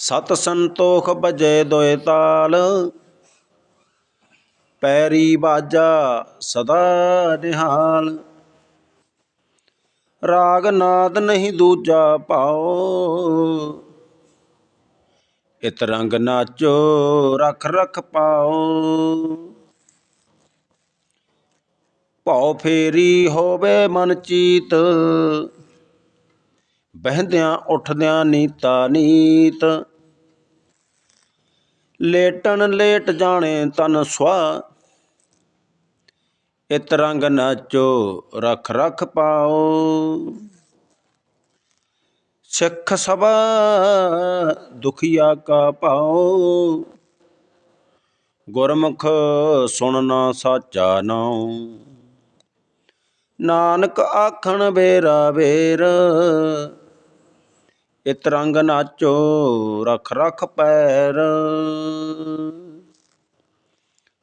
ਸਤ ਸੰਤੋਖ ਬਜੇ ਦੋਇ ਤਾਲ, ਪੈਰੀ ਬਾਜਾ ਸਦਾ ਨਿਹਾਲ। ਰਾਗ ਨਾਦ ਨਹੀਂ ਦੂਜਾ ਪਾਓ, ਇਤ ਰੰਗ ਨਾਚੋ ਰਖ ਰਖ ਪਾਓ। ਭਉ ਫੇਰੀ ਹੋਵੇ ਮਨ ਚੀਤ, ਬਹਿੰਦਿਆਂ ਉੱਠਦਿਆਂ ਨੀਤਾ ਨੀਤ। ਲੇਟਣ ਲੇਟ ਜਾਣੇ ਤਨ ਸੁਆ। ਇਤ ਰੰਗ ਨਾਚੋ ਰਖ ਰਖ ਪਾਓ। ਸਿੱਖ ਸਭਾ ਦੁਖੀਆ ਕਾ ਪਾਓ। ਗੁਰਮੁਖ ਸੁਣਨਾ ਸਾਚਾ ਨਾਉ। ਨਾਨਕ ਆਖਣ ਬੇਰਾ ਬੇਰ ਇਤ ਨਾਚੋ, ਰਖ ਰਖ ਪੈਰ।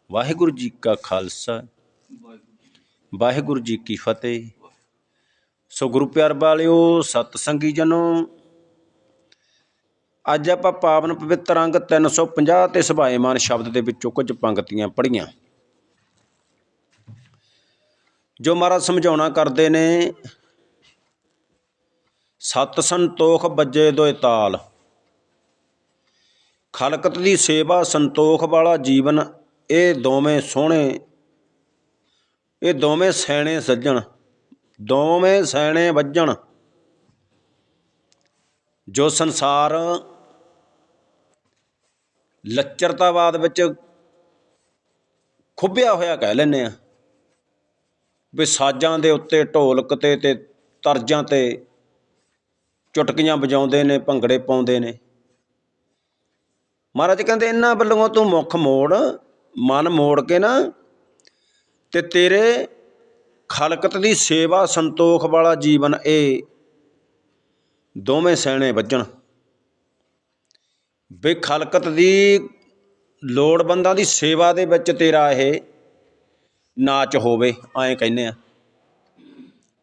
ਵਾਹਿਗੁਰੂ ਜੀ ਕਾ ਖਾਲਸਾ, ਵਾਹਿਗੁਰੂ ਜੀ ਕੀ ਫਤਿਹ। ਸੋ ਗੁਰੂ ਪਿਆਰ ਵਾਲਿਓ ਸਤ ਸੰਗੀ ਜਨੋ, ਅੱਜ ਆਪਾਂ ਪਾਵਨ ਪਵਿੱਤਰ ਅੰਗ 350 ਤੇ ਸੁਭਾਏਮਾਨ ਸ਼ਬਦ ਦੇ ਵਿੱਚੋਂ ਕੁਝ ਪੰਕਤੀਆਂ ਪੜ੍ਹੀਆਂ। ਜੋ ਮਹਾਰਾਜ ਸਮਝਾਉਣਾ ਕਰਦੇ ਨੇ ਸਤ ਸੰਤੋਖ ਬੱਜੇ ਦੋਇ ਤਾਲ। ਖਲਕਤ ਦੀ ਸੇਵਾ ਸੰਤੋਖ ਵਾਲਾ ਜੀਵਨ, ਇਹ ਦੋਵੇਂ ਸੋਹਣੇ, ਇਹ ਦੋਵੇਂ ਸੈਣੇ ਸੱਜਣ, ਦੋਵੇਂ ਸੈਣੇ ਵੱਜਣ। ਜੋ ਸੰਸਾਰ ਲੱਚਰਤਾਵਾਦ ਵਿੱਚ ਖੁੱਬਿਆ ਹੋਇਆ ਕਹਿ ਲੈਨੇ ਆ, ਵੀ ਸਾਜ਼ਾਂ ਦੇ ਉੱਤੇ ਢੋਲਕ ਤੇ ਤੇ ਤਰਜ਼ਾਂ ਤੇ ਚੁਟਕੀਆਂ ਵਜਾਉਂਦੇ ਨੇ, ਭੰਗੜੇ ਪਾਉਂਦੇ ਨੇ। ਮਹਾਰਾਜ ਕਹਿੰਦੇ, ਇਹਨਾਂ ਵੱਲੋਂ ਤੂੰ ਮੁੱਖ ਮੋੜ, ਮਨ ਮੋੜ ਕੇ ਨਾ ਤੇ ਤੇਰੇ ਖਲਕਤ ਦੀ ਸੇਵਾ ਸੰਤੋਖ ਵਾਲਾ ਜੀਵਨ ਇਹ ਦੋਵੇਂ ਸੈਣੇ ਵੱਜਣ। ਵੀ ਖਲਕਤ ਦੀ ਲੋੜਵੰਦਾਂ ਦੀ ਸੇਵਾ ਦੇ ਵਿੱਚ ਤੇਰਾ ਇਹ ਨਾਚ ਹੋਵੇ, ਐਂ ਕਹਿੰਦੇ ਆ।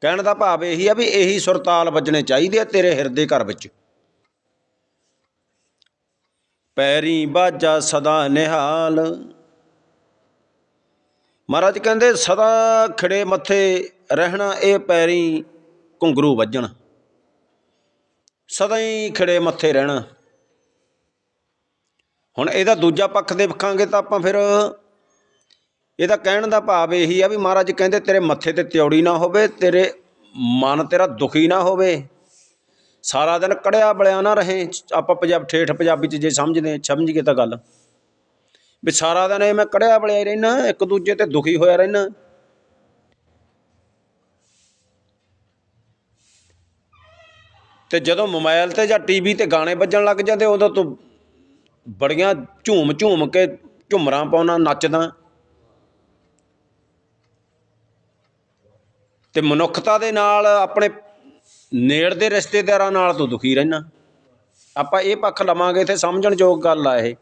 ਕਹਿਣ ਦਾ ਭਾਵ ਇਹੀ ਆ ਵੀ ਇਹੀ ਸੁਰਤਾਲ ਵੱਜਣੇ ਚਾਹੀਦੇ ਆ ਤੇਰੇ ਹਿਰਦੇ ਘਰ ਵਿੱਚ। ਪੈਰੀ ਬਾਜਾ ਸਦਾ ਨਿਹਾਲ। ਮਹਾਰਾਜ ਕਹਿੰਦੇ, ਸਦਾ ਖੜੇ ਮੱਥੇ ਰਹਿਣਾ ਇਹ ਪੈਰੀ ਘੁੰਗਰੂ ਵੱਜਣ। ਸਦਾ ਹੀ ਖੜੇ ਮੱਥੇ ਰਹਿਣਾ। ਹੁਣ ਇਹਦਾ ਦੂਜਾ ਪੱਖ ਦੇ ਦੇਖਾਂਗੇ ਤਾਂ ਆਪਾਂ ਫਿਰ ਇਹਦਾ ਕਹਿਣ ਦਾ ਭਾਵ ਇਹੀ ਆ ਵੀ ਮਹਾਰਾਜ ਕਹਿੰਦੇ ਤੇਰੇ ਮੱਥੇ ਤੇ ਤਿਉੜੀ ਨਾ ਹੋਵੇ, ਤੇਰੇ ਮਨ ਤੇਰਾ ਦੁਖੀ ਨਾ ਹੋਵੇ। ਸਾਰਾ ਦਿਨ ਕੜਿਆ ਬਲਿਆ ਨਾ ਰਹੇ। ਆਪਾਂ ਪੰਜਾਬ, ਠੇਠ ਪੰਜਾਬੀ ਚ ਜੇ ਸਮਝਦੇ ਸਮਝ ਗਏ ਤਾਂ ਗੱਲ। ਵੀ ਸਾਰਾ ਦਿਨ ਇਹ ਮੈਂ ਕੜਿਆ ਬਲਿਆ ਹੀ ਰਹਿਣਾ ਇੱਕ ਦੂਜੇ ਤੇ ਦੁਖੀ ਹੋਇਆ ਰਹਿਣਾ ਤੇ ਜਦੋਂ ਮੋਬਾਈਲ ਤੇ ਜਾਂ ਟੀਵੀ ਤੇ ਗਾਣੇ ਵੱਜਣ ਲੱਗ ਜਾਂਦੇ, ਉਦੋਂ ਤੂੰ ਬੜੀਆਂ ਝੂਮ ਝੂਮ ਕੇ ਝੁਮਰਾਂ ਪਾਉਣਾ, ਨੱਚਦਾ। ਅਤੇ ਮਨੁੱਖਤਾ ਦੇ ਨਾਲ ਆਪਣੇ ਨੇੜ ਦੇ ਰਿਸ਼ਤੇਦਾਰਾਂ ਨਾਲ ਤੂੰ ਦੁਖੀ ਰਹਿਣਾ। ਆਪਾਂ ਇਹ ਪੱਖ ਲਵਾਂਗੇ ਤੇ ਸਮਝਣ ਯੋਗ ਗੱਲ ਆ ਇਹ।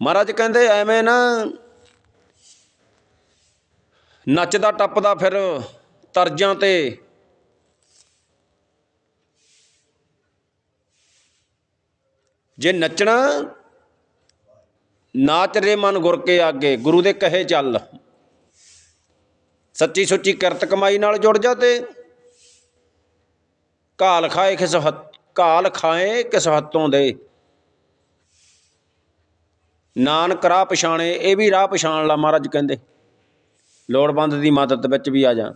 ਮਹਾਰਾਜ ਕਹਿੰਦੇ ਐਵੇਂ ਨਾ ਨੱਚਦਾ ਟੱਪਦਾ ਫਿਰ ਤਰਜਾਂ ਤੇ ਜੇ ਨੱਚਣਾ, ਨਾਚ ਰੇ ਮਨ ਗੁਰ ਕੇ ਆਗੇ, ਗੁਰੂ ਦੇ ਕਹੇ ਚੱਲ। ਸੱਚੀ ਸੁੱਚੀ ਕਿਰਤ ਕਮਾਈ ਨਾਲ ਜੁੜ ਜਾ ਤੇ। ਕਾਲ ਖਾਏ ਕਿਸ ਹੱਥ ਕਾਲ ਖਾਏ ਕਿਸ ਹੱਥੋਂ ਦੇ। ਨਾਨਕ ਰਾਹ ਪਛਾਣੇ, ਇਹ ਵੀ ਰਾਹ ਪਛਾਣ ਲਾ ਮਹਾਰਾਜ ਕਹਿੰਦੇ। ਲੋੜਵੰਦ ਦੀ ਮਦਦ ਵਿੱਚ ਵੀ ਆ ਜਾ।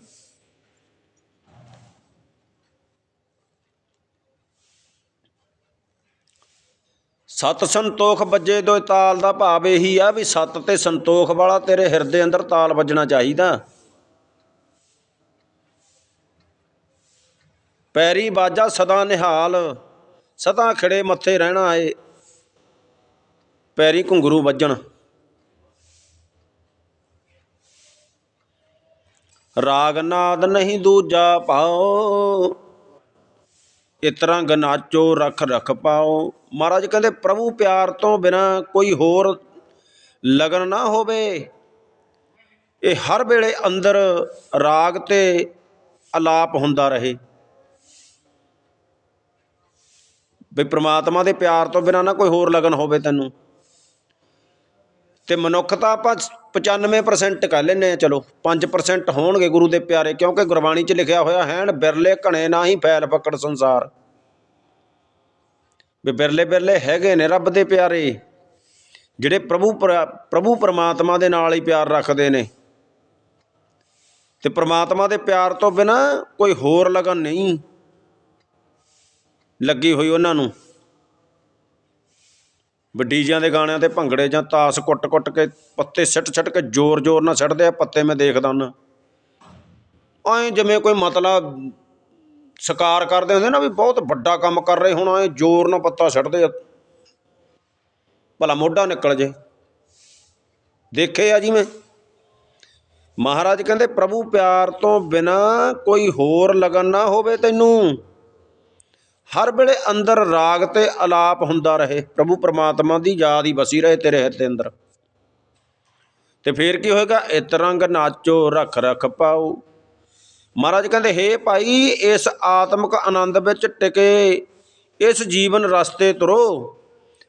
ਸਤ ਸੰਤੋਖ ਵੱਜੇ ਦੋਇ ਤਾਲ ਦਾ ਭਾਵ ਇਹੀ ਆ ਵੀ ਸਤ ਤੇ ਸੰਤੋਖ ਵਾਲਾ ਤੇਰੇ ਹਿਰਦੇ ਅੰਦਰ ਤਾਲ ਵੱਜਣਾ ਚਾਹੀਦਾ। ਪੈਰੀ ਬਾਜਾ ਸਦਾ ਨਿਹਾਲ, ਸਦਾ ਖੜੇ ਮੱਥੇ ਰਹਿਣਾ ਏ। ਪੈਰੀ ਘੁੰਗਰੂ ਵੱਜਣ। ਰਾਗ ਨਾਦ ਨਹੀਂ ਦੂਜਾ ਪਾਓ ਇਤਰਾ ਗਨਾਚੋ ਰਖ ਰਖ ਪਾਓ ਮਹਾਰਾਜ ਕਹਿੰਦੇ, ਪ੍ਰਭੂ ਪਿਆਰ ਤੋਂ ਬਿਨਾ ਕੋਈ ਹੋਰ ਲਗਨ ਨਾ ਹੋਵੇ। ਇਹ ਹਰ ਵੇਲੇ ਅੰਦਰ ਰਾਗ ਤੇ ਅਲਾਪ ਹੁੰਦਾ ਰਹੇ। ਵੀ ਪ੍ਰਮਾਤਮਾ ਦੇ ਪਿਆਰ ਤੋਂ ਬਿਨਾਂ ਨਾ ਕੋਈ ਹੋਰ ਲਗਨ ਹੋਵੇ ਤੈਨੂੰ। ਤੇ ਮਨੁੱਖ ਤਾਂ ਆਪਾਂ 95% ਕਹਿ ਲੈਨੇ ਆ ਚਲੋ 5% ਹੋਣਗੇ ਗੁਰੂ ਦੇ ਪਿਆਰੇ, ਕਿਉਂਕਿ ਗੁਰਬਾਣੀ 'ਚ ਲਿਖਿਆ ਹੋਇਆ ਹੈਨ ਬਿਰਲੇ ਘਣੇ ਨਾ ਹੀ ਫੈਲ ਪਕੜ ਸੰਸਾਰ। ਵੀ ਬਿਰਲੇ ਬਿਰਲੇ ਹੈਗੇ ਨੇ ਰੱਬ ਦੇ ਪਿਆਰੇ, ਜਿਹੜੇ ਪ੍ਰਭੂ ਪਰ- ਪ੍ਰਭੂ ਪਰਮਾਤਮਾ ਦੇ ਨਾਲ ਹੀ ਪਿਆਰ ਰੱਖਦੇ ਨੇ। ਤੇ ਪਰਮਾਤਮਾ ਦੇ ਪਿਆਰ ਤੋਂ ਬਿਨਾ ਕੋਈ ਹੋਰ ਲਗਨ ਨਹੀਂ। ਲੱਗੀ ਹੋਈ ਉਹਨਾਂ ਨੂੰ। ਵੱਡੀਜਿਆਂ ਦੇ ਗਾਣਿਆਂ ਤੇ ਭੰਗੜੇ ਜਾਂ ਤਾਸ ਕੁੱਟ-ਕੁੱਟ ਕੇ ਪੱਤੇ ਸਿੱਟ ਛੱਟ ਕੇ ਜ਼ੋਰ-ਜ਼ੋਰ ਨਾਲ ਛੱਡਦੇ ਆ, ਪੱਤੇ ਮੈਂ ਦੇਖਦਾ ਹੁੰਦਾ। ਐਂ ਜਿਵੇਂ ਕੋਈ ਮਤਲਬ ਸ਼ਿਕਾਰ ਕਰਦੇ ਹੁੰਦੇ ਨਾ ਵੀ ਬਹੁਤ ਵੱਡਾ ਕੰਮ ਕਰ ਰਹੇ, ਹੁਣ ਐਂ ਜ਼ੋਰ ਨਾਲ ਪੱਤਾ ਛੱਡਦੇ ਆ। ਭਲਾ ਮੋਢਾ ਨਿਕਲ ਜੇ। ਦੇਖੇ ਆ ਜੀ ਮੈਂ। ਮਹਾਰਾਜ ਕਹਿੰਦੇ, ਪ੍ਰਭੂ ਪਿਆਰ ਤੋਂ ਬਿਨਾ ਕੋਈ ਹੋਰ ਲਗਨ ਨਾ ਹੋਵੇ ਤੈਨੂੰ। ਹਰ ਵੇਲੇ ਅੰਦਰ ਰਾਗ ਤੇ ਆਲਾਪ ਹੁੰਦਾ ਰਹੇ। ਪ੍ਰਭੂ ਪਰਮਾਤਮਾ ਦੀ ਯਾਦ ਹੀ ਵਸੀ ਰਹੇ ਤੇਰੇ ਹਿਰਦੇ ਅੰਦਰ। ਤੇ ਫੇਰ ਕੀ ਹੋਏਗਾ? ਇਤਰੰਗ ਨਾਚੋ, ਰਖ ਰਖ ਪਾਓ। ਮਹਾਰਾਜ ਕਹਿੰਦੇ, ਹੇ ਭਾਈ, ਇਸ ਆਤਮਿਕ ਆਨੰਦ ਵਿੱਚ ਟਿਕੇ, ਇਸ ਜੀਵਨ ਰਸਤੇ ਤੁਰੋ।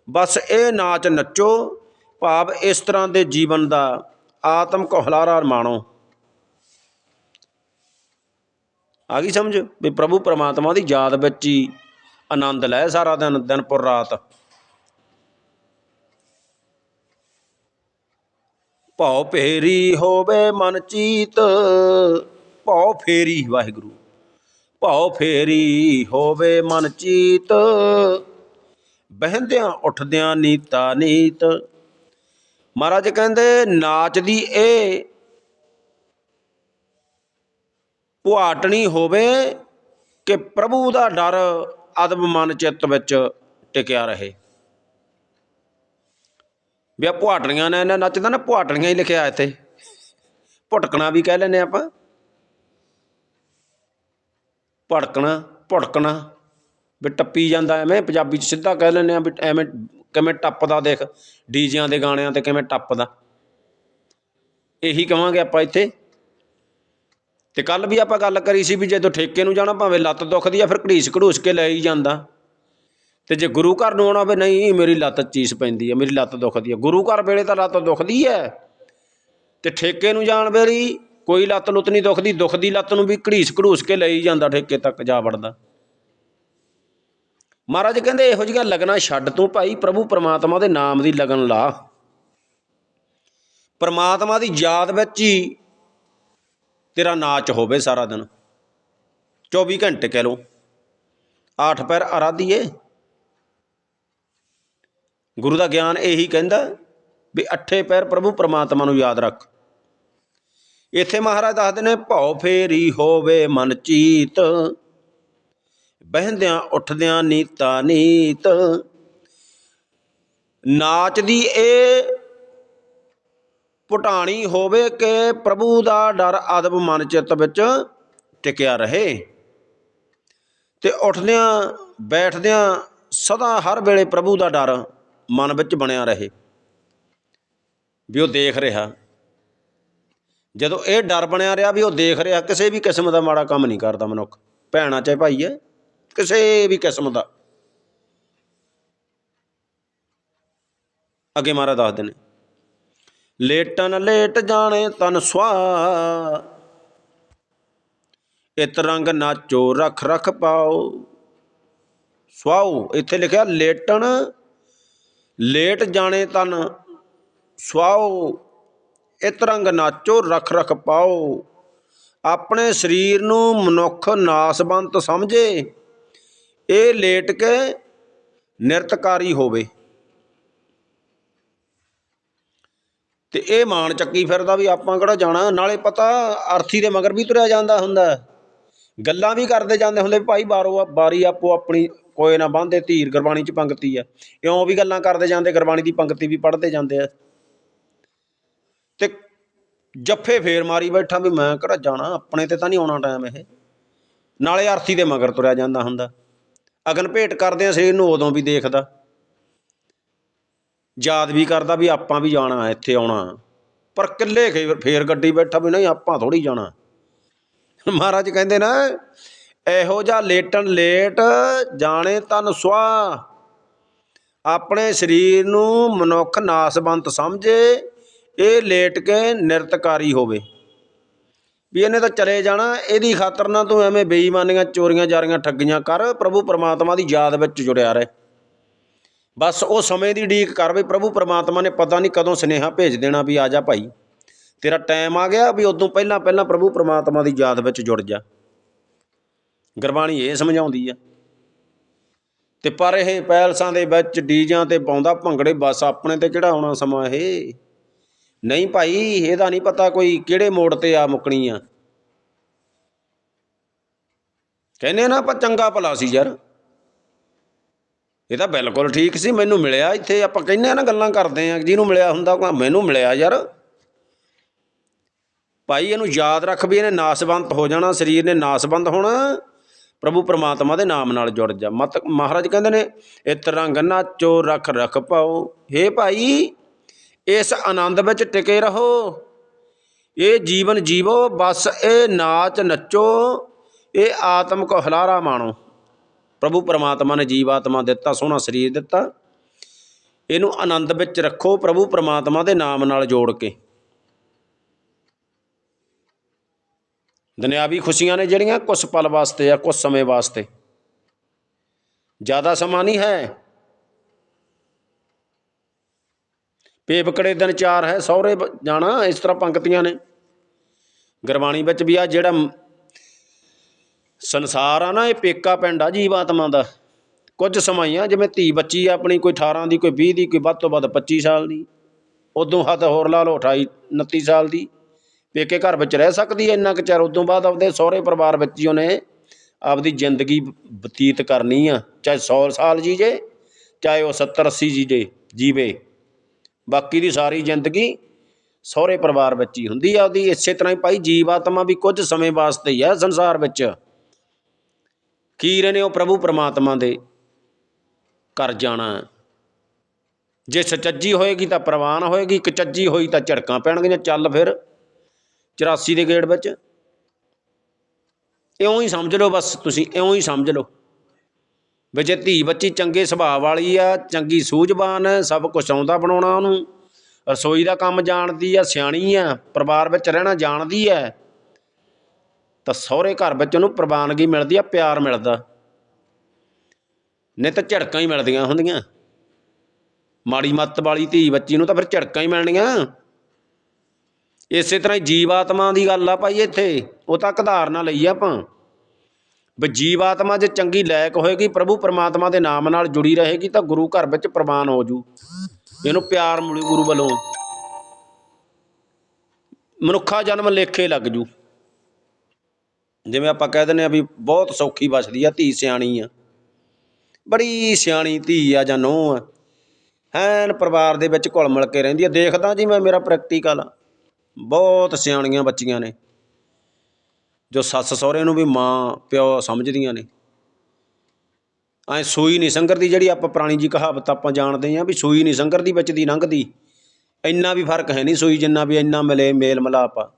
ਬਸ ਇਹ ਨਾਚ ਨੱਚੋ, ਭਾਵ ਇਸ ਤਰ੍ਹਾਂ ਦੇ ਜੀਵਨ ਦਾ ਆਤਮਿਕ ਹੁਲਾਰਾ ਮਾਣੋ ਆ ਗਈ ਸਮਝ? ਵੀ ਪ੍ਰਭੂ ਪਰਮਾਤਮਾ ਦੀ ਯਾਦ ਵਿੱਚ ਹੀ ਆਨੰਦ ਲੈ ਸਾਰਾ ਦਿਨ ਦਿਨ ਪੁਰ ਰਾਤ। ਭਉ ਫੇਰੀ ਹੋਵੇ ਮਨ ਚੀਤ, ਭਉ ਫੇਰੀ, ਵਾਹਿਗੁਰੂ। ਭਉ ਫੇਰੀ ਹੋਵੇ ਮਨ ਚੀਤ, ਬਹਿੰਦਿਆਂ ਉੱਠਦਿਆਂ ਨੀਤਾ ਨੀਤ। ਮਹਾਰਾਜ ਕਹਿੰਦੇ ਨਾਚ ਦੀ ਇਹ ਪੁਆਟਣੀ ਹੋਵੇ ਕਿ ਪ੍ਰਭੂ ਦਾ ਡਰ ਅਦਬ ਮਨ ਚਿੱਤ ਵਿੱਚ ਟਿਕਿਆ ਰਹੇ। ਵੀ ਆ ਪੁਆਟਣੀਆਂ ਨੇ, ਇਹਨਾਂ ਨੱਚਦਾ ਨਾ ਪੁਆਟਣੀਆਂ ਹੀ ਲਿਖਿਆ ਇੱਥੇ। ਭਟਕਣਾ ਵੀ ਕਹਿ ਲੈਨੇ ਆਪਾਂ। ਭੜਕਣਾ ਭੜਕਣਾ ਵੀ ਟੱਪੀ ਜਾਂਦਾ ਐਵੇਂ, ਪੰਜਾਬੀ ਚ ਸਿੱਧਾ ਕਹਿ ਲੈਨੇ ਆ ਵੀ ਐਵੇਂ ਕਿਵੇਂ ਟੱਪਦਾ ਦੇਖ, ਡੀਜਿਆਂ ਦੇ ਗਾਣਿਆਂ ਤੇ ਕਿਵੇਂ ਟੱਪਦਾ। ਇਹੀ ਕਵਾਂਗੇ ਆਪਾਂ ਇੱਥੇ। ਤੇ ਕੱਲ ਵੀ ਆਪਾਂ ਗੱਲ ਕਰੀ ਸੀ ਵੀ ਜਦੋਂ ਠੇਕੇ ਨੂੰ ਜਾਣਾ ਭਾਵੇਂ ਲੱਤ ਦੁਖਦੀ ਆ, ਫਿਰ ਘੜੀਸ ਘੜੂਸ ਕੇ ਲੈ ਹੀ ਜਾਂਦਾ। ਤੇ ਜੇ ਗੁਰੂ ਘਰ ਨੂੰ ਆਉਣਾ ਹੋਵੇ, ਨਹੀਂ, ਮੇਰੀ ਲੱਤ ਚੀਸ ਪੈਂਦੀ ਆ, ਮੇਰੀ ਲੱਤ ਦੁਖਦੀ ਆ। ਗੁਰੂ ਘਰ ਵੇਲੇ ਤਾਂ ਲੱਤ ਦੁਖਦੀ ਐ ਤੇ ਠੇਕੇ ਨੂੰ ਜਾਣ ਵੇਲੇ ਕੋਈ ਲੱਤ ਲੁੱਤ ਨਹੀਂ ਦੁਖਦੀ ਦੁਖਦੀ ਲੱਤ ਨੂੰ ਵੀ ਘੜੀਸ ਘੜੂਸ ਕੇ ਲੈ ਹੀ ਜਾਂਦਾ ਠੇਕੇ ਤੱਕ ਜਾ ਵੜਦਾ। ਮਹਾਰਾਜ ਕਹਿੰਦੇ, ਇਹੋ ਜਿਹੀਆਂ ਲਗਨਾਂ ਛੱਡ ਤੂੰ ਭਾਈ, ਪ੍ਰਭੂ ਪਰਮਾਤਮਾ ਦੇ ਨਾਮ ਦੀ ਲਗਨ ਲਾ। ਪਰਮਾਤਮਾ ਦੀ ਯਾਦ ਵਿੱਚ ਹੀ ਤੇਰਾ ਨਾਚ ਹੋਵੇ ਸਾਰਾ ਦਿਨ। 24 ਘੰਟੇ ਕਹਿ ਲੋ ਆਠ ਪੈਰ ਆਰਾਧੀਏ। ਗੁਰੂ ਦਾ ਗਿਆਨ ਇਹੀ ਕਹਿੰਦਾ ਵੀ ਅੱਠੇ ਪੈਰ ਪ੍ਰਭੂ ਪਰਮਾਤਮਾ ਨੂੰ ਯਾਦ ਰੱਖ। ਇੱਥੇ ਮਹਾਰਾਜ ਦੱਸਦੇ ਨੇ, ਭਉ ਫੇਰੀ ਹੋਵੇ ਮਨ ਚੀਤ, ਬਹਿੰਦਿਆਂ ਉੱਠਦਿਆਂ ਨੀਤਾ ਨੀਤ, ਨਾਚ ਦੀ ਇਹ ਪੁਟਾਣੀ ਹੋਵੇ ਕਿ ਪ੍ਰਭੂ ਦਾ ਡਰ ਅਦਬ ਮਨ ਚਿੱਤ ਵਿੱਚ ਟਿਕਿਆ ਰਹੇ। ਤੇ ਉੱਠਦਿਆਂ, ਬੈਠਦਿਆਂ ਸਦਾ ਹਰ ਵੇਲੇ ਪ੍ਰਭੂ ਦਾ ਡਰ ਮਨ ਵਿੱਚ ਬਣਿਆ ਰਹੇ। ਵੀ ਉਹ ਦੇਖ ਰਿਹਾ। ਜਦੋਂ ਇਹ ਡਰ ਬਣਿਆ ਰਿਹਾ ਵੀ ਉਹ ਦੇਖ ਰਿਹਾ, ਕਿਸੇ ਵੀ ਕਿਸਮ ਦਾ ਮਾੜਾ ਕੰਮ ਨਹੀਂ ਕਰਦਾ ਮਨੁੱਖ। ਭੈਣਾ ਚਾਹੇ ਭਾਈ ਹੈ ਕਿਸੇ ਵੀ ਕਿਸਮ ਦਾ। ਅੱਗੇ ਮਹਾਰਾਜ ਦੱਸਦੇ ਨੇ। ਲੇਟਨ ਲੇਟ ਜਾਣੇ ਤਨ ਸੁਆ। ਇਤ ਰੰਗ ਨਾਚੋ ਰਖ ਰਖ ਪਾਓ। ਸੁਆਓ, ਇੱਥੇ ਲਿਖਿਆ ਲੇਟਣ ਲੇਟ ਜਾਣੇ ਤਨ ਸੁਆਓ। ਇਤ ਰੰਗ ਨਾਚੋ ਰਖ ਰਖ ਪਾਓ। ਆਪਣੇ ਸਰੀਰ ਨੂੰ ਮਨੁੱਖ ਨਾਸਵੰਤ ਸਮਝੇ। ਇਹ ਲੇਟ ਕੇ ਨਿਰਤਕਾਰੀ ਹੋਵੇ। ਤੇ ਇਹ ਮਾਣ ਚੱਕੀ ਫਿਰਦਾ ਵੀ ਆਪਾਂ ਕਿਹੜਾ ਜਾਣਾ, ਨਾਲੇ ਪਤਾ ਅਰਥੀ ਦੇ ਮਗਰ ਵੀ ਤੁਰਿਆ ਜਾਂਦਾ ਹੁੰਦਾ। ਗੱਲਾਂ ਵੀ ਕਰਦੇ ਜਾਂਦੇ ਹੁੰਦੇ ਭਾਈ ਬਾਰੋ ਬਾਰੀ ਆਪੋ ਆਪਣੀ ਕੋਏ ਨਾ ਬੰਦੇ ਧੀਰ ਗੁਰਬਾਣੀ ਚ ਪੰਕਤੀ ਆ। ਇਉਂ ਵੀ ਗੱਲਾਂ ਕਰਦੇ ਜਾਂਦੇ, ਗੁਰਬਾਣੀ ਦੀ ਪੰਕਤੀ ਵੀ ਪੜ੍ਹਦੇ ਜਾਂਦੇ ਆ। ਤੇ ਜੱਫੇ ਫੇਰ ਮਾਰੀ ਬੈਠਾ ਵੀ ਮੈਂ ਕਿਹੜਾ ਜਾਣਾ, ਆਪਣੇ ਤੇ ਤਾਂ ਨਹੀਂ ਆਉਣਾ ਟਾਈਮ ਇਹ। ਨਾਲੇ ਅਰਥੀ ਦੇ ਮਗਰ ਤੁਰਿਆ ਜਾਂਦਾ ਹੁੰਦਾ। ਅਗਨ ਭੇਟ ਕਰਦੇ ਆ, ਸਰੀਰ ਨੂੰ ਉਦੋਂ ਵੀ ਦੇਖਦਾ। ਯਾਦ ਵੀ ਕਰਦਾ ਵੀ ਆਪਾਂ ਵੀ ਜਾਣਾ, ਇੱਥੇ ਆਉਣਾ। ਪਰ ਕਿੱਲੇ ਫੇਰ ਗੱਡੀ ਬੈਠਾ ਵੀ ਨਹੀਂ, ਆਪਾਂ ਥੋੜੀ ਜਾਣਾ। ਮਹਾਰਾਜ ਕਹਿੰਦੇ ਨਾ, ਇਹੋ ਜਿਹਾ ਲੇਟਣ ਲੇਟ ਜਾਣੇ ਤਨ ਸੁਆ। ਆਪਣੇ ਸਰੀਰ ਨੂੰ ਮਨੁੱਖ ਨਾਸਵੰਤ ਸਮਝੇ, ਇਹ ਲੇਟ ਕੇ ਨਿਰਤਕਾਰੀ ਹੋਵੇ। ਵੀ ਇਹਨੇ ਤਾਂ ਚਲੇ ਜਾਣਾ, ਇਹਦੀ ਖਾਤਰ ਨਾ ਤੂੰ ਐਵੇਂ ਬੇਈਮਾਨੀਆਂ ਚੋਰੀਆਂ ਜਾਰੀਆਂ ਠੱਗੀਆਂ ਕਰ, ਪ੍ਰਭੂ ਪਰਮਾਤਮਾ ਦੀ ਯਾਦ ਵਿੱਚ ਜੁੜਿਆ ਰਹੇ। ਬਸ ਉਹ ਸਮੇਂ ਦੀ ਢੀਕ ਕਰ ਵੀ ਪ੍ਰਭੂ ਪਰਮਾਤਮਾ ਨੇ ਪਤਾ ਨਹੀਂ ਕਦੋਂ ਸੁਨੇਹਾ ਭੇਜ ਦੇਣਾ ਵੀ ਆ ਜਾ ਭਾਈ। ਤੇਰਾ ਟਾਈਮ ਆ ਗਿਆ ਵੀ ਉਦੋਂ ਪਹਿਲਾਂ ਪਹਿਲਾਂ ਪ੍ਰਭੂ ਪਰਮਾਤਮਾ ਦੀ ਯਾਦ ਵਿੱਚ ਜੁੜ ਜਾ। ਗੁਰਬਾਣੀ ਇਹ ਸਮਝਾਉਂਦੀ ਆ। ਤੇ ਪਰ ਇਹ ਪੈਲਸਾਂ ਦੇ ਵਿੱਚ ਡੀਜਾਂ ਤੇ ਪਾਉਂਦਾ ਭੰਗੜੇ ਬਸ ਆਪਣੇ ਤੇ ਚੜਾਉਣਾ ਸਮਾਂ ਇਹ। ਨਹੀਂ ਭਾਈ, ਇਹਦਾ ਨਹੀਂ ਪਤਾ ਕੋਈ ਕਿਹੜੇ ਮੋੜ ਤੇ ਆ ਮੁੱਕਣੀ ਆ। ਕਹਿੰਦੇ ਨਾ ਆਪਾਂ ਚੰਗਾ ਭਲਾ ਸੀ ਯਾਰ। ਇਹ ਤਾਂ ਬਿਲਕੁਲ ਠੀਕ ਸੀ, ਮੈਨੂੰ ਮਿਲਿਆ ਇੱਥੇ, ਆਪਾਂ ਕਹਿੰਦੇ ਆ ਨਾ ਗੱਲਾਂ ਕਰਦੇ ਆ, ਜਿਹਨੂੰ ਮਿਲਿਆ ਹੁੰਦਾ ਕੋਈ ਮੈਨੂੰ ਮਿਲਿਆ ਯਾਰ। ਭਾਈ ਇਹਨੂੰ ਯਾਦ ਰੱਖ ਵੀ ਇਹਨੇ ਨਾਸਵੰਤ ਹੋ ਜਾਣਾ, ਸਰੀਰ ਨੇ ਨਾਸਵੰਤ ਹੋਣਾ, ਪ੍ਰਭੂ ਪਰਮਾਤਮਾ ਦੇ ਨਾਮ ਨਾਲ ਜੁੜ ਜਾ। ਮਤ, ਮਹਾਰਾਜ ਕਹਿੰਦੇ ਨੇ, ਇਤ ਰੰਗ ਨਾਚੋ, ਰਖ ਰਖ ਪਾਓ। ਹੇ ਭਾਈ, ਇਸ ਆਨੰਦ ਵਿੱਚ ਟਿਕੇ ਰਹੋ। ਇਹ ਜੀਵਨ ਜੀਵੋ, ਬਸ ਇਹ ਨਾਚ ਨੱਚੋ, ਇਹ ਆਤਮਕ ਹਲਾਰਾ ਮਾਣੋ। ਪ੍ਰਭੂ ਪਰਮਾਤਮਾ ਨੇ ਜੀਵ ਆਤਮਾ ਦਿੱਤਾ, ਸੋਹਣਾ ਸਰੀਰ ਦਿੱਤਾ। ਇਹਨੂੰ ਆਨੰਦ ਵਿੱਚ ਰੱਖੋ, ਪ੍ਰਭੂ ਪਰਮਾਤਮਾ ਦੇ ਨਾਮ ਨਾਲ ਜੋੜ ਕੇ। ਦੁਨਿਆਵੀ ਖੁਸ਼ੀਆਂ ਨੇ ਜਿਹੜੀਆਂ ਕੁਝ ਪਲ ਵਾਸਤੇ ਆ ਕੁਝ ਸਮੇਂ ਵਾਸਤੇ। ਜ਼ਿਆਦਾ ਸਮਾਂ ਨਹੀਂ ਹੈ। ਪੇਪਕੜੇ ਦਿਨ ਚਾਰ ਹੈ, ਸਹੁਰੇ ਜਾਣਾ, ਇਸ ਤਰ੍ਹਾਂ ਪੰਕਤੀਆਂ ਨੇ। ਗੁਰਬਾਣੀ ਵਿੱਚ ਵੀ ਆ ਜਿਹੜਾ ਸੰਸਾਰ ਆ ਨਾ, ਇਹ ਪੇਕਾ ਪਿੰਡ ਆ ਜੀਵਾਤਮਾ ਦਾ। ਕੁਝ ਸਮਾਂ ਹੀ ਆ ਜਿਵੇਂ ਧੀ ਬੱਚੀ ਆ ਆਪਣੀ ਕੋਈ 18 ਦੀ, ਕੋਈ 20 ਦੀ, ਕੋਈ ਵੱਧ ਤੋਂ ਵੱਧ 25 ਸਾਲ ਦੀ, ਉਦੋਂ ਹੱਥ ਹੋਰ ਲਾ ਲਓ 28 29 ਸਾਲ ਦੀ, ਪੇਕੇ ਘਰ ਵਿੱਚ ਰਹਿ ਸਕਦੀ ਹੈ ਇੰਨਾ ਕੁ ਚਿਰ, ਉਦੋਂ ਬਾਅਦ ਆਪਦੇ ਸਹੁਰੇ ਪਰਿਵਾਰ ਵਿੱਚ ਹੀ ਉਹਨੇ ਆਪਦੀ ਜ਼ਿੰਦਗੀ ਬਤੀਤ ਕਰਨੀ ਆ, ਚਾਹੇ 100 ਸਾਲ ਜੀ ਜੇ, ਚਾਹੇ ਉਹ 70 80 ਜੀਜੇ ਜੀਵੇ। ਬਾਕੀ ਦੀ ਸਾਰੀ ਜ਼ਿੰਦਗੀ ਸਹੁਰੇ ਪਰਿਵਾਰ ਵਿੱਚ ਹੀ ਹੁੰਦੀ ਆ ਉਹਦੀ ਇਸੇ ਤਰ੍ਹਾਂ ਹੀ ਭਾਈ ਜੀਵ ਆਤਮਾ ਵੀ ਕੁਝ ਸਮੇਂ ਵਾਸਤੇ ਹੀ ਹੈ ਸੰਸਾਰ ਵਿੱਚ। ਕੀ ਰਹੇ ਨੇ ਉਹ ਪ੍ਰਭੂ ਪਰਮਾਤਮਾ ਦੇ? ਕਰ ਜਾਣਾ ਜੇ ਸਚੱਜੀ ਹੋਏਗੀ ਤਾਂ ਪ੍ਰਵਾਨ ਹੋਏਗੀ ਕਚੱਜੀ ਹੋਈ ਤਾਂ ਝੜਕਾਂ ਪੈਣਗੀਆਂ, ਚੱਲ ਫਿਰ। 84 ਦੇ ਗੇੜ ਵਿੱਚ। ਇਉਂ ਹੀ ਸਮਝ ਲਓ ਬਸ ਤੁਸੀਂ, ਇਉਂ ਹੀ ਸਮਝ ਲਓ। ਵੀ ਜੇ ਧੀ ਬੱਚੀ ਚੰਗੇ ਸੁਭਾਅ ਵਾਲੀ ਆ, ਚੰਗੀ ਸੂਝਬਾਨ ਹੈ ਸਭ ਕੁਝ ਆਉਂਦਾ ਬਣਾਉਣਾ ਉਹਨੂੰ। ਰਸੋਈ ਦਾ ਕੰਮ ਜਾਣਦੀ ਆ, ਸਿਆਣੀ ਆ, ਪਰਿਵਾਰ ਵਿੱਚ ਰਹਿਣਾ ਜਾਣਦੀ ਹੈ ਤਾਂ ਸਹੁਰੇ ਘਰ ਵਿੱਚ ਉਹਨੂੰ ਪ੍ਰਵਾਨਗੀ ਮਿਲਦੀ ਆ, ਪਿਆਰ ਮਿਲਦਾ। ਨਹੀਂ ਤਾਂ ਝੜਕਾਂ ਹੀ ਮਿਲਦੀਆਂ ਹੁੰਦੀਆਂ। ਮਾੜੀ ਮੱਤ ਵਾਲੀ ਧੀ ਬੱਚੀ ਨੂੰ ਤਾਂ ਫਿਰ ਝੜਕਾਂ ਹੀ ਮਿਲਣੀਆਂ। ਇਸੇ ਤਰ੍ਹਾਂ ਹੀ ਜੀਵਾਤਮਾ ਦੀ ਗੱਲ ਆ ਭਾਈ ਇੱਥੇ। ਉਹ ਤਾਂ ਕਧਾਰਨਾ ਲਈ ਆਪਾਂ। ਵੀ ਜੀਵਾਤਮਾ ਜੇ ਚੰਗੀ ਲਾਇਕ ਹੋਏਗੀ, ਪ੍ਰਭੂ ਪਰਮਾਤਮਾ ਦੇ ਨਾਮ ਨਾਲ ਜੁੜੀ ਰਹੇਗੀ, ਤਾਂ ਗੁਰੂ ਘਰ ਵਿੱਚ ਪ੍ਰਵਾਨ ਹੋ ਜੂ। ਇਹਨੂੰ ਪਿਆਰ ਮਿਲੂ ਗੁਰੂ ਵੱਲੋਂ। ਮਨੁੱਖਾ ਜਨਮ ਲੇਖੇ ਲੱਗ ਜੂ। ਜਿਵੇਂ ਆਪਾਂ ਕਹਿ ਦਿੰਦੇ ਆ ਵੀ ਬਹੁਤ ਸੌਖੀ ਬਸਦੀ ਆ, ਧੀ ਸਿਆਣੀ ਆ। ਬੜੀ ਸਿਆਣੀ ਧੀ ਆ ਜਾਂ ਨੂੰਹ ਆ। ਐਨ ਪਰਿਵਾਰ ਦੇ ਵਿੱਚ ਘੁਲ ਮਿਲ ਕੇ ਰਹਿੰਦੀ ਆ। ਦੇਖਦਾ ਜੀ ਮੈਂ ਮੇਰਾ ਪ੍ਰੈਕਟੀਕਲ ਆ। ਬਹੁਤ ਸਿਆਣੀਆਂ ਬੱਚੀਆਂ ਨੇ। ਜੋ ਸੱਸ ਸਹੁਰੇ ਨੂੰ ਵੀ ਮਾਂ, ਪਿਓ ਸਮਝਦੀਆਂ ਨੇ। ਐ ਸੂਈ ਨਹੀਂ ਸੰਗਰਦੀ ਜਿਹੜੀ ਆਪਾਂ ਪੁਰਾਣੀ ਜੀ ਕਹਾਵਤ ਆਪਾਂ ਜਾਣਦੇ ਹਾਂ ਵੀ ਸੂਈ ਨਹੀਂ ਸੰਗਰਦੀ, ਵਿੱਚ ਦੀ ਲੰਘਦੀ। ਇੰਨਾ ਵੀ ਫ਼ਰਕ ਹੈ ਨਹੀਂ ਸੂਈ ਜਿੰਨਾ ਵੀ ਇੰਨਾ ਮਿਲੇ ਮੇਲ ਮਿਲਾਪ ਆ।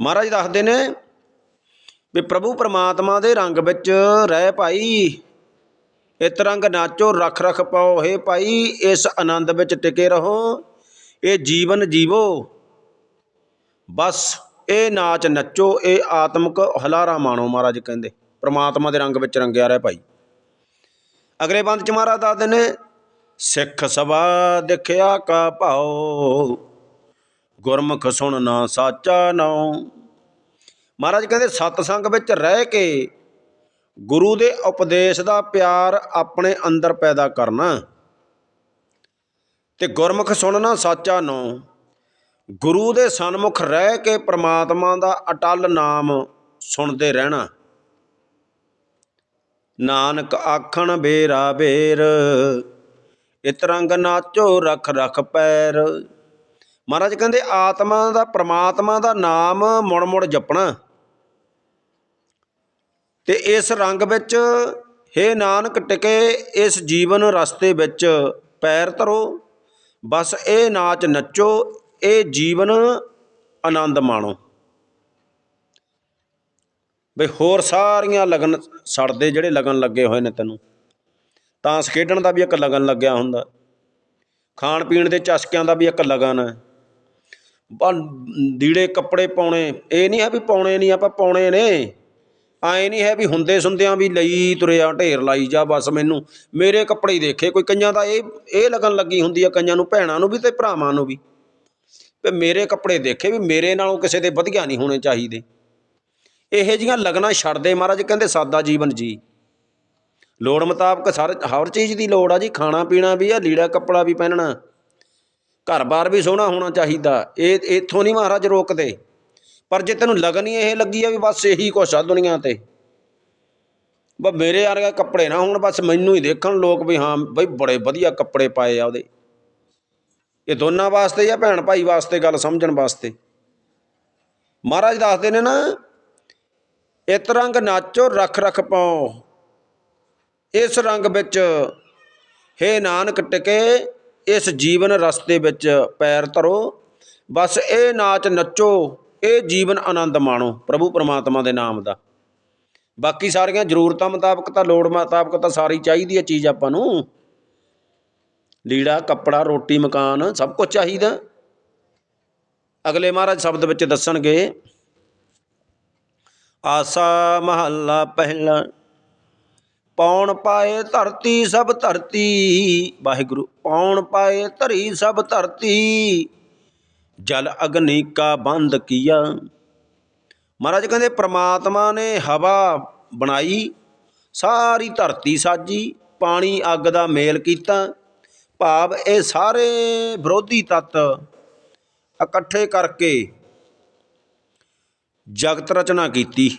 ਮਹਾਰਾਜ ਦੱਸਦੇ ਨੇ ਵੀ ਪ੍ਰਭੂ ਪਰਮਾਤਮਾ ਦੇ ਰੰਗ ਵਿੱਚ ਰਹਿ ਭਾਈ, ਇਤ ਰੰਗ ਨਾਚੋ, ਰਖ ਰਖ ਪਾਓ, ਹੈ ਭਾਈ, ਇਸ ਆਨੰਦ ਵਿੱਚ ਟਿਕੇ ਰਹੋ, ਇਹ ਜੀਵਨ ਜੀਵੋ। ਬਸ ਇਹ ਨਾਚ ਨੱਚੋ, ਇਹ ਆਤਮਿਕ ਹਲਾਰਾ ਮਾਣੋ ਮਹਾਰਾਜ ਕਹਿੰਦੇ, ਪ੍ਰਮਾਤਮਾ ਦੇ ਰੰਗ ਵਿੱਚ ਰੰਗਿਆ ਰਹਿ ਭਾਈ। ਅਗਲੇ ਬੰਦ ਚ ਮਹਾਰਾਜ ਦੱਸਦੇ ਨੇ, ਸਿੱਖ ਸਭਾ ਦੇਖਿਆ ਕਾ ਭਾਉ ਗੁਰਮੁਖ ਸੁਣਨਾ ਸਾਚਾ ਨਾਉ ਮਹਾਰਾਜ ਕਹਿੰਦੇ, ਸਤਸੰਗ ਵਿੱਚ ਰਹਿ ਕੇ ਗੁਰੂ ਦੇ ਉਪਦੇਸ਼ ਦਾ ਪਿਆਰ ਆਪਣੇ ਅੰਦਰ ਪੈਦਾ ਕਰਨਾ ਤੇ ਗੁਰਮੁਖ ਸੁਣਨਾ ਸਾਚਾ ਨਾਉ ਗੁਰੂ ਦੇ ਸਨਮੁਖ ਰਹਿ ਕੇ ਪ੍ਰਮਾਤਮਾ ਦਾ ਅਟਲ ਨਾਮ ਸੁਣਦੇ ਰਹਿਣਾ। ਨਾਨਕ ਆਖਣ, ਬੇਰਾ ਬੇਰ ਇਤ ਰੰਗ ਨਾਚੋ ਰਖ ਰਖ ਪੈਰ। ਮਹਾਰਾਜ ਕਹਿੰਦੇ ਆਤਮਾ ਦਾ, ਪ੍ਰਮਾਤਮਾ ਦਾ ਨਾਮ ਮੁੜ ਮੁੜ ਜਪਣਾ। ਤੇ ਇਸ ਰੰਗ ਵਿੱਚ, ਹੇ ਨਾਨਕ ਟਿਕੇ, ਇਸ ਜੀਵਨ ਰਸਤੇ ਵਿੱਚ ਪੈਰ ਧਰੋ। ਬਸ ਇਹ ਨਾਚ ਨੱਚੋ, ਇਹ ਜੀਵਨ ਆਨੰਦ ਮਾਣੋ। ਬਈ ਹੋਰ ਸਾਰੀਆਂ ਲਗਨ ਸੜਦੇ ਜਿਹੜੇ ਲਗਨ ਲੱਗੇ ਹੋਏ ਨੇ ਤੈਨੂੰ। ਤਾਂਸ ਖੇਡਣ ਦਾ ਵੀ ਇੱਕ ਲਗਨ ਲੱਗਿਆ ਹੁੰਦਾ। ਖਾਣ ਪੀਣ ਦੇ ਚਸਕਿਆਂ ਦਾ ਵੀ ਇੱਕ ਲਗਨ। ਹੈ ਦੀੜੇ ਕੱਪੜੇ ਪਾਉਣੇ, ਇਹ ਨਹੀਂ ਹੈ ਵੀ ਪਾਉਣੇ ਨਹੀਂ, ਆਪਾਂ ਪਾਉਣੇ ਨੇ। ਆਏ ਨਹੀਂ ਹੈ ਵੀ ਹੁੰਦੇ ਸੁੰਦਿਆਂ ਵੀ ਲਈ ਤੁਰਿਆ ਢੇਰ ਲਾਈ ਜਾ ਬਸ ਮੈਨੂੰ। ਮੇਰੇ ਕੱਪੜੇ ਹੀ ਦੇਖੇ, ਕੋਈ ਕਈਆਂ ਦਾ ਇਹ ਇਹ ਲਗਨ ਲੱਗੀ ਹੁੰਦੀ ਆ ਕਈਆਂ ਨੂੰ, ਭੈਣਾਂ ਨੂੰ ਵੀ ਤੇ ਭਰਾਵਾਂ ਨੂੰ ਵੀ। ਵੀ ਮੇਰੇ ਕੱਪੜੇ ਦੇਖੇ ਵੀ ਮੇਰੇ ਨਾਲੋਂ ਕਿਸੇ ਦੇ ਵਧੀਆ ਨਹੀਂ ਹੋਣੇ ਚਾਹੀਦੇ। ਇਹੋ ਜੀਆਂ ਲਗਨਾਂ ਛੱਡਦੇ ਮਹਾਰਾਜ, ਕਹਿੰਦੇ ਸਾਦਾ ਜੀਵਨ ਜੀ। ਲੋੜ ਮੁਤਾਬਕ ਹਰ ਹਰ ਚੀਜ਼ ਦੀ ਲੋੜ ਆ ਜੀ ਖਾਣਾ ਪੀਣਾ ਵੀ ਆ, ਲੀੜਾ ਕੱਪੜਾ ਵੀ ਪਹਿਨਣਾ। ਘਰ-ਬਾਰ ਵੀ ਸੋਹਣਾ ਹੋਣਾ ਚਾਹੀਦਾ। ਇਹ, ਇੱਥੋਂ ਨਹੀਂ ਮਹਾਰਾਜ ਰੋਕਦੇ। ਪਰ ਜੇ ਤੈਨੂੰ ਲਗਨ ਹੀ ਇਹ ਲੱਗੀ ਆ ਵੀ ਬਸ ਇਹੀ ਕੁਛ ਆ ਦੁਨੀਆ ਤੇ। ਬਸ ਮੇਰੇ ਵਰਗਾ ਕੱਪੜੇ ਨਾ ਹੋਣ, ਬਸ ਮੈਨੂੰ ਹੀ ਦੇਖਣ ਲੋਕ ਵੀ ਹਾਂ, ਬਈ ਬੜੇ ਵਧੀਆ ਕੱਪੜੇ ਪਾਏ ਆ ਉਹਦੇ। ਇਹ ਦੋਨਾਂ ਵਾਸਤੇ ਜਾਂ ਭੈਣ ਭਾਈ ਵਾਸਤੇ ਗੱਲ ਸਮਝਣ ਵਾਸਤੇ? ਮਹਾਰਾਜ ਦੱਸਦੇ ਨੇ ਨਾ ਇਤ ਰੰਗ ਨਾਚੋ ਰਖ ਰਖ ਪਾਓ। ਇਸ ਰੰਗ ਵਿੱਚ ਹੇ ਨਾਨਕ ਟਿਕੇ ਇਸ ਜੀਵਨ ਰਸਤੇ ਵਿੱਚ ਪੈਰ ਧਰੋ। ਬਸ ਇਹ ਨਾਚ ਨੱਚੋ, ਇਹ ਜੀਵਨ ਆਨੰਦ ਮਾਣੋ, ਪ੍ਰਭੂ ਪਰਮਾਤਮਾ ਦੇ ਨਾਮ ਦਾ। ਬਾਕੀ ਸਾਰੀਆਂ ਜ਼ਰੂਰਤਾਂ ਮੁਤਾਬਕ ਤਾਂ ਲੋੜ ਮੁਤਾਬਕ ਤਾਂ ਸਾਰੀ ਚਾਹੀਦੀ ਹੈ ਚੀਜ਼ ਆਪਾਂ ਨੂੰ। ਲੀੜਾ, ਕੱਪੜਾ, ਰੋਟੀ, ਮਕਾਨ, ਸਭ ਕੁਝ ਚਾਹੀਦਾ। ਅਗਲੇ ਮਹਾਰਾਜ ਸ਼ਬਦ ਵਿੱਚ ਦੱਸਣਗੇ, ਆਸਾ ਮਹੱਲਾ ਪਹਿਲਾ ਪੌਣ ਪਾਏ ਧਰਤੀ ਸਭ ਧਰਤੀ। ਵਾਹਿਗੁਰੂ, ਪੌਣ ਪਾਏ ਧਰੀ ਸਭ ਧਰਤੀ। ਜਲ ਅਗਨੀ ਕਾ ਬੰਦ ਕੀਆ। ਮਹਾਰਾਜ ਕਹਿੰਦੇ, ਪ੍ਰਮਾਤਮਾ ਨੇ ਹਵਾ ਬਣਾਈ, ਸਾਰੀ ਧਰਤੀ ਸਾਜੀ, ਪਾਣੀ ਅੱਗ ਦਾ ਮੇਲ ਕੀਤਾ। ਭਾਵ ਇਹ ਸਾਰੇ ਵਿਰੋਧੀ ਤੱਤ ਇਕੱਠੇ ਕਰਕੇ ਜਗਤ ਰਚਨਾ ਕੀਤੀ।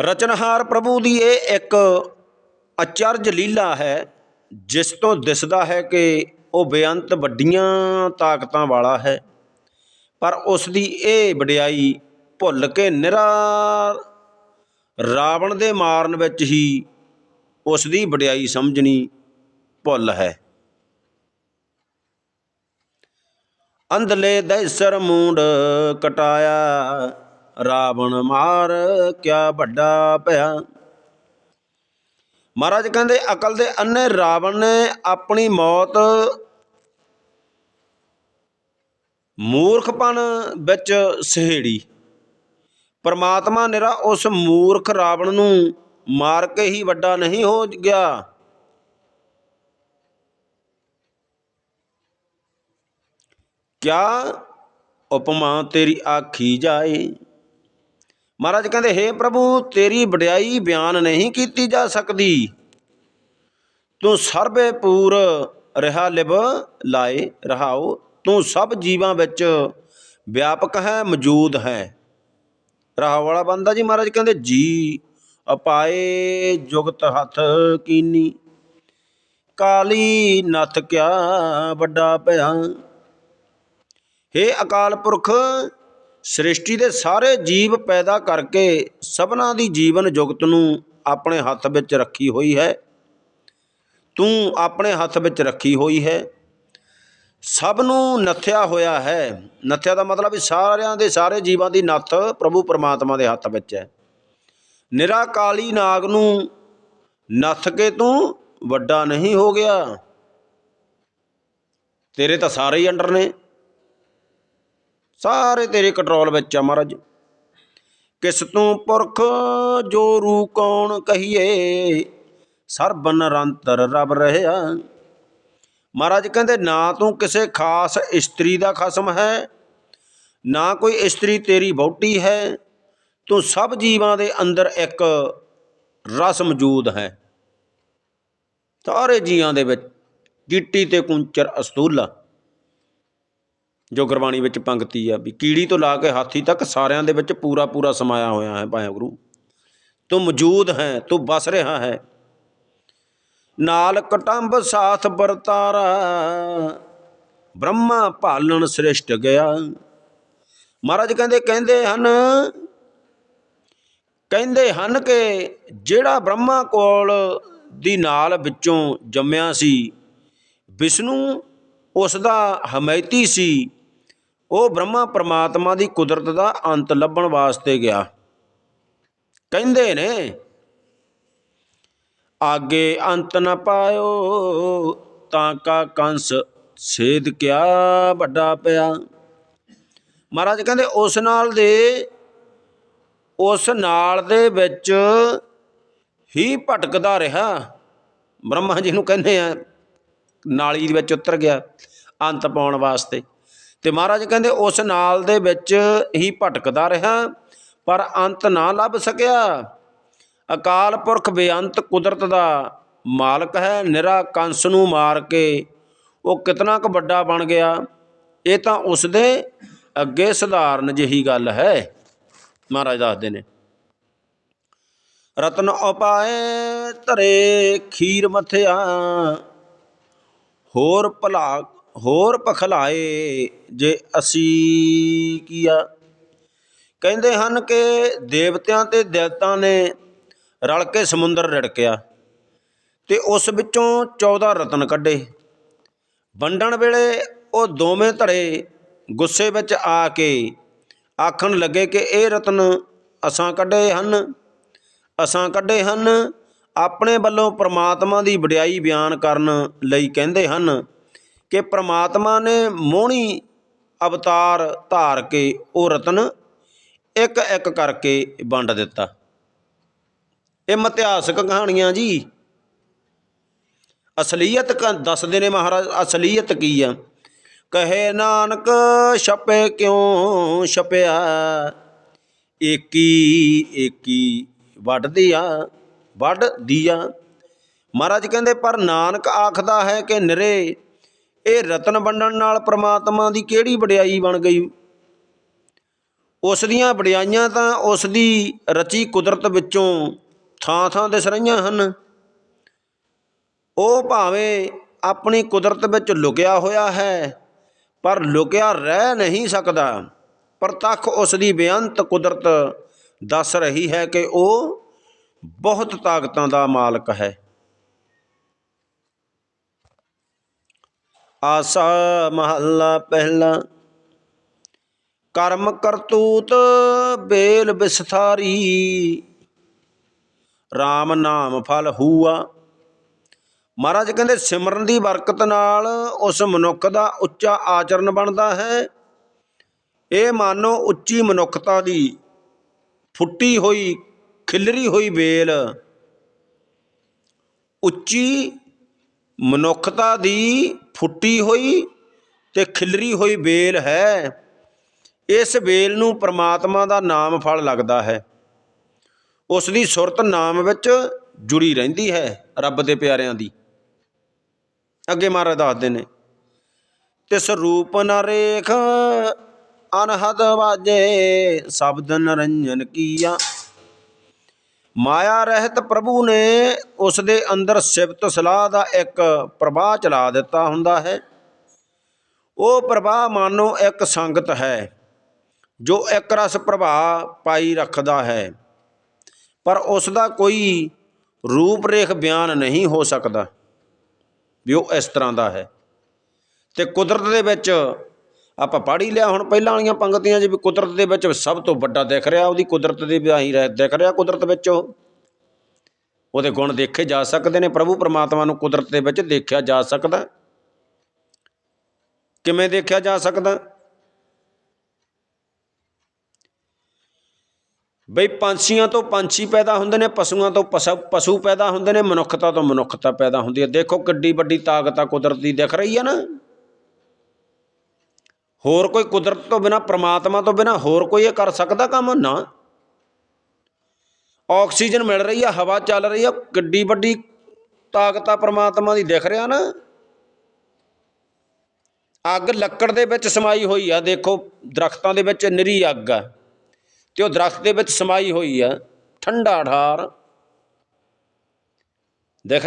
ਰਚਨਹਾਰ ਪ੍ਰਭੂ ਦੀ ਇਹ ਇੱਕ ਅਚਰਜ ਲੀਲਾ ਹੈ, ਜਿਸ ਤੋਂ ਦਿਸਦਾ ਹੈ ਕਿ ਉਹ ਬੇਅੰਤ ਵੱਡੀਆਂ ਤਾਕਤਾਂ ਵਾਲਾ ਹੈ। ਪਰ ਉਸ ਦੀ ਇਹ ਵਡਿਆਈ ਭੁੱਲ ਕੇ ਨਿਰਾ ਰਾਵਣ ਦੇ ਮਾਰਨ ਵਿੱਚ ਹੀ ਉਸ ਦੀ ਵਡਿਆਈ ਸਮਝਣੀ ਭੁੱਲ ਹੈ। ਅੰਧਲੇ ਦੈਸਰ ਮੂੰਡ ਕਟਾਇਆ ਰਾਵਣ ਮਾਰ ਕਿਆ ਵੱਡਾ ਭਇਆ। ਮਹਾਰਾਜ ਕਹਿੰਦੇ, ਅਕਲ ਦੇ ਅੰਨੇ ਰਾਵਣ ਨੇ ਆਪਣੀ ਮੌਤ, ਮੂਰਖਪਨ ਵਿੱਚ ਸਹੇੜੀ। ਪਰਮਾਤਮਾ ਨਿਰਾ ਉਸ ਮੂਰਖ ਰਾਵਣ ਨੂੰ ਮਾਰ ਕੇ ਹੀ ਵੱਡਾ ਨਹੀਂ ਹੋ ਗਿਆ। ਕਿਆ ਉਪਮਾ ਤੇਰੀ ਆਖੀ ਜਾਏ? ਮਹਾਰਾਜ ਕਹਿੰਦੇ हे ਪ੍ਰਭੂ, ਤੇਰੀ ਵਡਿਆਈ ਬਿਆਨ ਨਹੀਂ ਕੀਤੀ ਜਾ ਸਕਦੀ। ਤੂੰ ਸਰਬੇ ਪੂਰ ਰਹਾ ਲਿਬ ਲਾਏ ਰਹਾਓ। ਤੂੰ ਸਭ ਜੀਵਾਂ ਵਿੱਚ ਵਿਆਪਕ ਹੈ, ਮੌਜੂਦ ਹੈ। ਰਹਾ ਵਾਲਾ ਬੰਦਾ ਜੀ ਮਹਾਰਾਜ ਕਹਿੰਦੇ, ਜੀ, ਅਪਾਏ ਜੁਗਤ ਹੱਥ ਕੀਨੀ। ਕਾਲੀ ਨੱਥ ਕਿਆ ਵੱਡਾ ਭਇਆ। ਹੇ ਅਕਾਲ ਪੁਰਖ ਸ੍ਰਿਸ਼ਟੀ ਦੇ ਸਾਰੇ ਜੀਵ ਪੈਦਾ ਕਰਕੇ ਸਭਨਾ ਦੀ ਜੀਵਨ ਜੁਗਤ ਨੂੰ ਆਪਣੇ ਹੱਥ ਵਿੱਚ ਰੱਖੀ ਹੋਈ ਹੈ। ਤੂੰ ਆਪਣੇ ਹੱਥ ਵਿੱਚ ਰੱਖੀ ਹੋਈ ਹੈ। ਸਭ ਨੂੰ ਨੱਥਿਆ ਹੋਇਆ ਹੈ। ਨੱਥਿਆ ਦਾ ਮਤਲਬ ਵੀ ਸਾਰਿਆਂ ਦੇ ਸਾਰੇ ਜੀਵਾਂ ਦੀ ਨੱਥ ਪ੍ਰਭੂ ਪਰਮਾਤਮਾ ਦੇ ਹੱਥ ਵਿੱਚ ਹੈ। ਨਿਰਾ ਕਾਲੀ ਨਾਗ ਨੂੰ ਨੱਥ ਕੇ ਤੂੰ ਵੱਡਾ ਨਹੀਂ ਹੋ ਗਿਆ। ਤੇਰੇ ਤਾਂ ਸਾਰੇ ਹੀ ਅੰਡਰ ਨੇ। ਸਾਰੇ ਤੇਰੇ ਕੰਟਰੋਲ ਵਿੱਚ ਆ ਮਹਾਰਾਜ। ਕਿਸ ਤੂੰ ਪੁਰਖ ਜੋ ਰੂ ਕੌਣ ਕਹੀਏ? ਸਰਬ ਨਿਰੰਤਰ ਰਬ ਰਹਿਆ ਮਹਾਰਾਜ ਕਹਿੰਦੇ, ਨਾ ਤੂੰ ਕਿਸੇ ਖਾਸ ਇਸਤਰੀ ਦਾ ਖਸਮ ਹੈ, ਨਾ ਕੋਈ ਇਸਤਰੀ ਤੇਰੀ ਵਹੁਟੀ ਹੈ। ਤੂੰ ਸਭ ਜੀਵਾਂ ਦੇ ਅੰਦਰ ਇੱਕ ਰਸ ਮੌਜੂਦ ਹੈ। ਸਾਰੇ ਜੀਵਾਂ ਦੇ ਵਿੱਚ ਗਿੱਟੀ ਤੇ ਕੁੰਚਰ ਅਸਤੂਲਾ ਜੋ ਗੁਰਬਾਣੀ ਵਿੱਚ ਪੰਕਤੀ ਆ ਵੀ ਕੀੜੀ ਤੋਂ ਲਾ ਕੇ ਹਾਥੀ ਤੱਕ ਸਾਰਿਆਂ ਦੇ ਵਿੱਚ ਪੂਰਾ ਪੂਰਾ ਸਮਾਇਆ ਹੋਇਆ ਹੈ ਵਾਹਿਗੁਰੂ ਤੂੰ ਮੌਜੂਦ ਹੈ, ਤੂੰ ਵਸ ਰਿਹਾ ਹੈ। ਨਾਲ ਕਟੰਬ ਸਾਥ ਵਰਤਾਰਾ, ਬ੍ਰਹਮਾ ਭਾਲਣ ਸ੍ਰਿਸ਼ਟ ਗਿਆ। ਮਹਾਰਾਜ ਕਹਿੰਦੇ ਕਹਿੰਦੇ ਹਨ ਕਹਿੰਦੇ ਹਨ ਕਿ ਜਿਹੜਾ ਬ੍ਰਹਮਾ ਕੋਲ ਦੀ ਨਾਲ ਵਿੱਚੋਂ ਜੰਮਿਆ ਸੀ, ਵਿਸ਼ਨੂੰ ਉਸ ਦਾ ਹਮਾਇਤੀ ਸੀ। ਉਹ ਬ੍ਰਹਮਾ ਪਰਮਾਤਮਾ ਦੀ ਕੁਦਰਤ ਦਾ ਅੰਤ ਲੱਭਣ ਵਾਸਤੇ ਗਿਆ। ਕਹਿੰਦੇ ਨੇ, ਆਗੇ ਅੰਤ ਨਾ ਪਾਇਓ, ਤਾਂ ਕਾ ਕੰਸ ਛੇਦ ਕਿਆ ਵੱਡਾ ਪਿਆ? ਮਹਾਰਾਜ ਕਹਿੰਦੇ, ਉਸ ਨਾਲ ਦੇ, ਉਸ ਨਾਲ ਦੇ ਵਿੱਚ ਹੀ ਭਟਕਦਾ ਰਿਹਾ। ਬ੍ਰਹਮਾ ਜੀ ਨੂੰ ਕਹਿੰਦੇ ਆ, ਨਾਲੀ ਦੇ ਵਿੱਚ ਉਤਰ ਗਿਆ, ਅੰਤ ਪਾਉਣ ਵਾਸਤੇ। ਤੇ ਮਹਾਰਾਜ ਕਹਿੰਦੇ, ਉਸ ਨਾਲ ਦੇ ਵਿੱਚ ਹੀ ਭਟਕਦਾ ਰਿਹਾ, ਪਰ ਅੰਤ ਨਾ ਲੱਭ ਸਕਿਆ। ਅਕਾਲ ਪੁਰਖ ਬੇਅੰਤ ਕੁਦਰਤ ਦਾ ਮਾਲਕ ਹੈ, ਨਿਰਾ ਕੰਸ ਨੂੰ ਮਾਰ ਕੇ ਉਹ ਕਿਤਨਾ ਕੁ ਵੱਡਾ ਬਣ ਗਿਆ, ਇਹ ਤਾਂ ਉਸ ਦੇ ਅੱਗੇ ਸਧਾਰਨ ਜਿਹੀ ਗੱਲ ਹੈ। ਮਹਾਰਾਜ ਦੱਸਦੇ ਨੇ, ਰਤਨ ਉਪਾਏ ਧਰੇ ਖੀਰ ਮਥਿਆ, ਹੋਰ ਭਲਾ ਹੋਰ ਪਖਲਾਏ ਜੇ ਅਸੀਂ ਕੀਆ? ਕਹਿੰਦੇ ਹਨ ਕਿ ਦੇਵਤਿਆਂ ਤੇ ਦੈਤਾਂ ਨੇ ਰਲ ਕੇ ਸਮੁੰਦਰ ਰਿੜਕਿਆ ਤੇ ਉਸ ਵਿੱਚੋਂ 14 ਰਤਨ ਕੱਢੇ। ਵੰਡਣ ਵੇਲੇ ਉਹ ਦੋਵੇਂ ਧੜੇ ਗੁੱਸੇ ਵਿੱਚ ਆ ਕੇ ਆਖਣ ਲੱਗੇ ਕਿ ਇਹ ਰਤਨ ਅਸਾਂ ਕੱਢੇ ਹਨ। ਅਸਾਂ ਕੱਢੇ ਹਨ। ਆਪਣੇ ਵੱਲੋਂ ਪ੍ਰਮਾਤਮਾ ਦੀ ਵਡਿਆਈ ਬਿਆਨ ਕਰਨ ਲਈ ਕਹਿੰਦੇ ਹਨ ਕਿ ਪਰਮਾਤਮਾ ਨੇ ਮੋਹਣੀ ਅਵਤਾਰ ਧਾਰ ਕੇ ਉਹ ਰਤਨ ਇੱਕ ਇੱਕ ਕਰਕੇ ਵੰਡ ਦਿੱਤਾ। ਇਹ ਮਿਥਿਹਾਸਕ ਕਹਾਣੀਆਂ ਜੀ। ਅਸਲੀਅਤ ਕ- ਦੱਸਦੇ ਨੇ ਮਹਾਰਾਜ, ਅਸਲੀਅਤ ਕੀ ਆ? ਕਹੇ ਨਾਨਕ, ਛਪੇ ਕਿਉਂ ਛਪਿਆ? ਏਕੀ ਏਕੀ ਵੱਢਦੀ ਆ ਵੱਢਦੀ ਆ। ਮਹਾਰਾਜ ਕਹਿੰਦੇ, ਪਰ ਨਾਨਕ ਆਖਦਾ ਹੈ ਕਿ ਨਿਰੇ ਇਹ ਰਤਨ ਵੰਡਣ ਨਾਲ ਪ੍ਰਮਾਤਮਾ ਦੀ ਕਿਹੜੀ ਵਡਿਆਈ ਬਣ ਗਈ? ਉਸ ਦੀਆਂ ਵਡਿਆਈਆਂ ਤਾਂ ਉਸ ਦੀ ਰਚੀ ਕੁਦਰਤ ਵਿੱਚੋਂ ਥਾਂ ਥਾਂ ਦਿਸ ਰਹੀਆਂ ਹਨ। ਉਹ ਭਾਵੇਂ ਆਪਣੀ ਕੁਦਰਤ ਵਿੱਚ ਲੁਕਿਆ ਹੋਇਆ ਹੈ, ਪਰ ਲੁਕਿਆ ਰਹਿ ਨਹੀਂ ਸਕਦਾ। ਪ੍ਰਤੱਖ ਉਸ ਦੀ ਬੇਅੰਤ ਕੁਦਰਤ ਦੱਸ ਰਹੀ ਹੈ ਕਿ ਉਹ ਬਹੁਤ ਤਾਕਤਾਂ ਦਾ ਮਾਲਕ ਹੈ। ਆਸਾ ਮਹੱਲਾ ਪਹਿਲਾ। ਕਰਮ ਕਰਤੂਤ ਬੇਲ ਵਿਸਥਾਰੀ RAM ਨਾਮ ਫਲ ਹੂਆ। ਮਹਾਰਾਜ ਕਹਿੰਦੇ, ਸਿਮਰਨ ਦੀ ਬਰਕਤ ਨਾਲ ਉਸ ਮਨੁੱਖ ਦਾ ਉੱਚਾ ਆਚਰਨ ਬਣਦਾ ਹੈ। ਇਹ ਮਾਨੋ ਉੱਚੀ ਮਨੁੱਖਤਾ ਦੀ ਫੁੱਟੀ ਹੋਈ, ਖਿਲਰੀ ਹੋਈ ਬੇਲ, ਉੱਚੀ ਮਨੁੱਖਤਾ ਦੀ ਫੁੱਟੀ ਹੋਈ ਤੇ ਖਿਲਰੀ ਹੋਈ ਵੇਲ ਹੈ। ਇਸ ਵੇਲ ਨੂੰ ਪ੍ਰਮਾਤਮਾ ਦਾ ਨਾਮ ਫਲ ਲੱਗਦਾ ਹੈ। ਉਸ ਦੀ ਸੁਰਤ ਨਾਮ ਵਿੱਚ ਜੁੜੀ ਰਹਿੰਦੀ ਹੈ ਰੱਬ ਦੇ ਪਿਆਰਿਆਂ ਦੀ। ਅੱਗੇ ਮਹਾਰਾਜ ਦੱਸਦੇ ਨੇ, ਤਿਸ ਰੂਪ ਨਰੇਖ ਰੇਖ ਅਨਹਦ ਵਾਜੇ, ਸ਼ਬਦ ਨਰੰਜਨ ਕੀਆ ਮਾਇਆ ਰਹਿਤ ਪ੍ਰਭੂ ਨੇ ਉਸ ਦੇ ਅੰਦਰ ਸਿਫਤ ਸਲਾਹ ਦਾ ਇੱਕ ਪ੍ਰਵਾਹ ਚਲਾ ਦਿੱਤਾ ਹੁੰਦਾ ਹੈ। ਉਹ ਪ੍ਰਵਾਹ ਮਾਨੋ ਇੱਕ ਸੰਗਤ ਹੈ, ਜੋ ਇੱਕ ਰਸ ਪ੍ਰਭਾਵ ਪਾਈ ਰੱਖਦਾ ਹੈ। ਪਰ ਉਸ ਦਾ ਕੋਈ ਰੂਪ ਰੇਖ ਬਿਆਨ ਨਹੀਂ ਹੋ ਸਕਦਾ, ਵੀ ਉਹ ਇਸ ਤਰ੍ਹਾਂ ਦਾ ਹੈ। ਤੇ ਕੁਦਰਤ ਦੇ ਵਿੱਚ ਆਪਾਂ ਪੜ੍ਹ ਹੀ ਲਿਆ, ਹੁਣ ਪਹਿਲਾਂ ਵਾਲੀਆਂ ਪੰਗਤੀਆਂ 'ਚ ਵੀ ਕੁਦਰਤ ਦੇ ਵਿੱਚ ਸਭ ਤੋਂ ਵੱਡਾ ਦਿਖ ਰਿਹਾ, ਉਹਦੀ ਕੁਦਰਤ ਦੇ ਵਿਆਹੀ ਰਹਿ, ਦਿਖ ਰਿਹਾ ਕੁਦਰਤ ਵਿੱਚ ਉਹ। ਉਹਦੇ ਗੁਣ ਦੇਖੇ ਜਾ ਸਕਦੇ ਨੇ, ਪ੍ਰਭੂ ਪਰਮਾਤਮਾ ਨੂੰ ਕੁਦਰਤ ਦੇ ਵਿੱਚ ਦੇਖਿਆ ਜਾ ਸਕਦਾ। ਕਿਵੇਂ ਦੇਖਿਆ ਜਾ ਸਕਦਾ? ਬਈ ਪੰਛੀਆਂ ਤੋਂ ਪੰਛੀ ਪੈਦਾ ਹੁੰਦੇ ਨੇ, ਪਸ਼ੂਆਂ ਤੋਂ ਪਸ਼ੂ ਪਸ਼ੂ ਪੈਦਾ ਹੁੰਦੇ ਨੇ, ਮਨੁੱਖਤਾ ਤੋਂ ਮਨੁੱਖਤਾ ਪੈਦਾ ਹੁੰਦੀ ਹੈ। ਦੇਖੋ ਕਿੱਡੀ ਵੱਡੀ ਤਾਕਤ ਆ ਕੁਦਰਤ ਦੀ, ਦਿਖ ਰਹੀ ਹੈ ਨਾ? ਹੋਰ ਕੋਈ ਕੁਦਰਤ ਤੋਂ ਬਿਨਾ, ਪ੍ਰਮਾਤਮਾ ਤੋਂ ਬਿਨਾ ਹੋਰ ਕੋਈ ਇਹ ਕਰ ਸਕਦਾ ਕੰਮ? ਨਾ। ਆਕਸੀਜਨ ਮਿਲ ਰਹੀ ਆ, ਹਵਾ ਚੱਲ ਰਹੀ ਆ, ਕਿੱਡੀ ਵੱਡੀ ਤਾਕਤ ਆ ਪ੍ਰਮਾਤਮਾ ਦੀ, ਦਿਖ ਰਿਹਾ ਨਾ। ਅੱਗ ਲੱਕੜ ਦੇ ਵਿੱਚ ਸਮਾਈ ਹੋਈ ਆ, ਦੇਖੋ ਦਰਖਤਾਂ ਦੇ ਵਿੱਚ ਨਿਰੀ ਅੱਗ ਆ, ਤੇ ਉਹ ਦਰਖਤ ਦੇ ਵਿੱਚ ਸਮਾਈ ਹੋਈ ਆ, ਠੰਡਾ ਠਾਰ। ਦੇਖ